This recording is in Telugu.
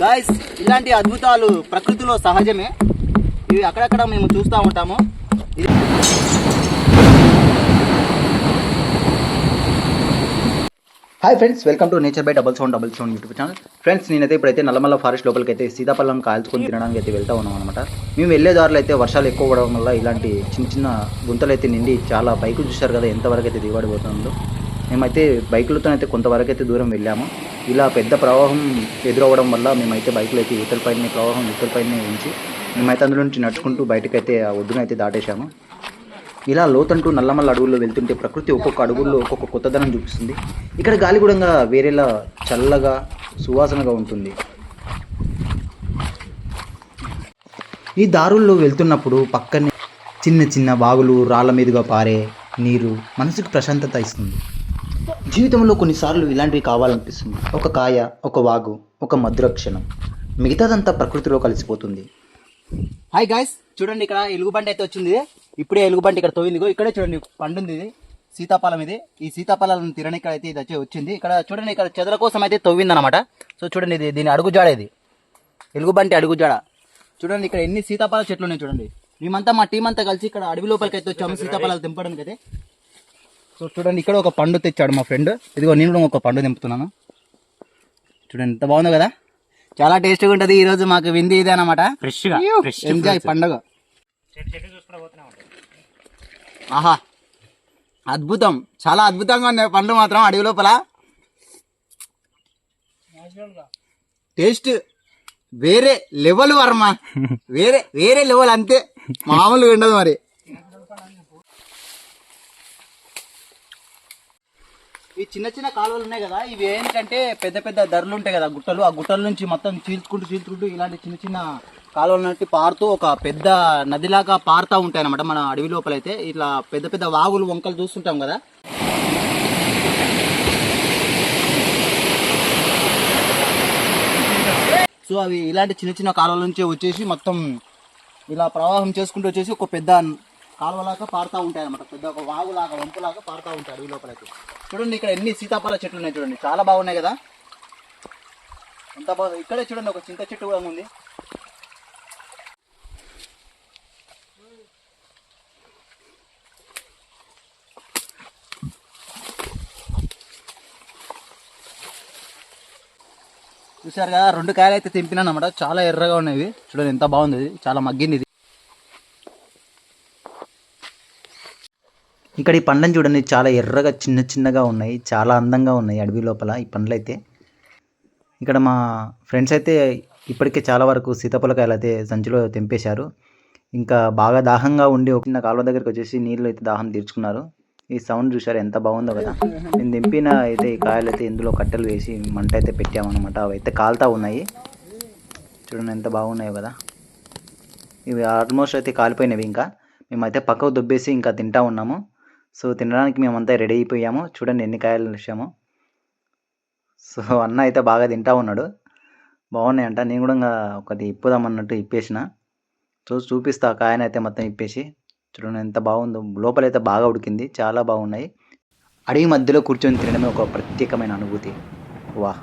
గాయస్ ఇలాంటి అద్భుతాలు ప్రకృతిలో సహజమే. ఇవి అక్కడక్కడ మేము చూస్తూ ఉంటాము. Hi friends welcome to nature by double sound double sound YouTube channel friends నేనైతే ఇప్పుడైతే నల్లమల్ల ఫారెస్ట్ లోపలికి అయితే సీతాఫలం కాల్చుకొని తినడానికి అయితే వెళ్తా ఉన్నాం అనమాట మేము వెళ్ళే దారిలో అయితే వర్షాలు ఎక్కువ పడడం వల్ల ఇలాంటి చిన్న చిన్న గుంతలు అయితే నిండి చాలా బైకులు చూశారు కదా ఎంతవరకు అయితే దిగబడిపోతుందో. మేమైతే బైకులతో అయితే కొంతవరకు అయితే దూరం వెళ్ళాము. ఇలా పెద్ద ప్రవాహం ఎదురవ్వడం వల్ల మేమైతే బైక్లో అయితే యువతల పైన ప్రవాహం యువతల పైన ఉంచి మేమైతే అందులో నుంచి నడుచుకుంటూ బయటకైతే ఆ ఒడ్డునైతే దాటేశాము. ఇలా లోతంటూ నల్లమల్ల అడవుల్లో వెళ్తుంటే ప్రకృతి ఒక్కొక్క అడుగుల్లో ఒక్కొక్క కొత్తదనం చూపిస్తుంది. ఇక్కడ గాలి కూడా వేరేలా చల్లగా సువాసనగా ఉంటుంది. ఈ దారుల్లో వెళ్తున్నప్పుడు పక్కనే చిన్న చిన్న వాగులు రాళ్ళ మీదుగా పారే నీరు మనసుకు ప్రశాంతత ఇస్తుంది. జీవితంలో కొన్నిసార్లు ఇలాంటివి కావాలనిపిస్తుంది. ఒక కాయ ఒక వాగు ఒక మధుర క్షణం. మిగతాదంతా ప్రకృతిలో కలిసిపోతుంది. హాయ్ గాయస్ చూడండి ఇక్కడ ఎలుగుబండి అయితే వచ్చింది. ఇప్పుడే ఎలుగుబంటి ఇక్కడ తోయింది ఇక్కడే చూడండి పండుంది ఇది. సీతాఫలం ఇది. ఈ సీతాఫలాలను తినడానికి అయితే ఇది వచ్చి వచ్చింది. ఇక్కడ చూడండి ఇక్కడ చెదల కోసం అయితే తవ్వింది అనమాట సో చూడండి ఇది దీని అడుగుజాడ ఇది. ఎలుగుబంటి అడుగుజాడ. చూడండి ఇక్కడ ఎన్ని సీతాఫల చెట్లు ఉన్నాయి చూడండి. మేమంతా మా టీం అంతా కలిసి ఇక్కడ అడవి లోపలికి అయితే వచ్చాము సీతాఫలాలు తెంపడానికి అయితే సో చూడండి ఇక్కడ ఒక పండు తెచ్చాడు మా ఫ్రెండ్. ఇదిగో నేను కూడా ఒక పండు తెంపుతున్నాను. చూడండి ఎంత బాగుందో కదా? చాలా టేస్టీగా ఉంటుంది ఈ రోజు మాకు వింది ఇదే అనమాట ఎంజాయ్ పండగ. ఆహా అద్భుతం. చాలా అద్భుతంగా ఉన్నాయి పండ్లు మాత్రం అడవి లోపల. టేస్ట్ వేరే లెవెల్ వర్మ. వేరే వేరే లెవెల్ అంతే. మామూలుగా ఉండదు మరి. ఈ చిన్న చిన్న కాలువలు ఉన్నాయి కదా ఇవి ఏంటంటే పెద్ద పెద్ద ధరలు ఉంటాయి కదా గుట్టలు. ఆ గుట్టల నుంచి మొత్తం చీల్చుకుంటూ చీల్చుకుంటూ ఇలాంటి చిన్న చిన్న కాలువల నుండి పారుతూ ఒక పెద్ద నదిలాగా పారుతూ ఉంటాయి అనమాట మన అడవి లోపల అయితే ఇట్లా పెద్ద పెద్ద వాగులు వంకలు చూస్తుంటాం కదా. సో అవి ఇలాంటి చిన్న చిన్న కాలువల నుంచి వచ్చేసి మొత్తం ఇలా ప్రవాహం చేసుకుంటూ వచ్చేసి ఒక పెద్ద కాలువలాగా పారుతూ ఉంటాయి అనమాట పెద్ద ఒక వాగులాగా వంపులాగా పారుతూ ఉంటాయి అడవి లోపలైతే. చూడండి ఇక్కడ ఎన్ని సీతాఫల చెట్లు ఉన్నాయి చూడండి. చాలా బాగున్నాయి కదా? ఎంత బాగుంది. ఇక్కడే చూడండి ఒక చింత చెట్టు కూడా ఉంది. చూసారు కదా రెండు కాయలు అయితే తెంపినాను అనమాట చాలా ఎర్రగా ఉన్నాయి చూడండి ఎంత బాగుంది ఇది. చాలా మగ్గింది ఇది. ఇక్కడ ఈ పండ్లను చూడండి చాలా ఎర్రగా చిన్న చిన్నగా ఉన్నాయి చాలా అందంగా ఉన్నాయి అడవి లోపల ఈ పండ్లు అయితే ఇక్కడ మా ఫ్రెండ్స్ అయితే ఇప్పటికే చాలా వరకు సీతాఫలకాయలు అయితే సంచిలో తెంపేశారు. ఇంకా బాగా దాహంగా ఉండి ఒక చిన్న కాలువ దగ్గరికి వచ్చేసి నీళ్ళు అయితే దాహం తీర్చుకున్నారు. ఈ సౌండ్ చూసారు ఎంత బాగుందో కదా. నేను దింపిన అయితే ఈ కాయలు అయితే ఇందులో కట్టెలు వేసి మంట అయితే పెట్టామన్నమాట. అవి అయితే కాలుతా ఉన్నాయి. చూడండి ఎంత బాగున్నాయో కదా. ఇవి ఆల్మోస్ట్ అయితే కాలిపోయినవి ఇంకా. మేమైతే పక్కకు దుబ్బేసి ఇంకా తింటా ఉన్నాము. సో తినడానికి మేమంతా రెడీ అయిపోయాము. చూడండి ఎన్ని కాయలు వచ్చాము సో అన్న అయితే బాగా తింటా ఉన్నాడు. బాగున్నాయంట. నేను కూడా ఇంకా ఒకటి ఇప్పుదామన్నట్టు ఇప్పేసిన. చూ చూపిస్తా ఆ కాయనైతే అయితే మొత్తం ఇప్పేసి. చూడండి ఎంత బాగుందో. లోపలైతే బాగా ఉడికింది. చాలా బాగున్నాయి. అడవి మధ్యలో కూర్చొని తినడమే ఒక ప్రత్యేకమైన అనుభూతి. వాహ్!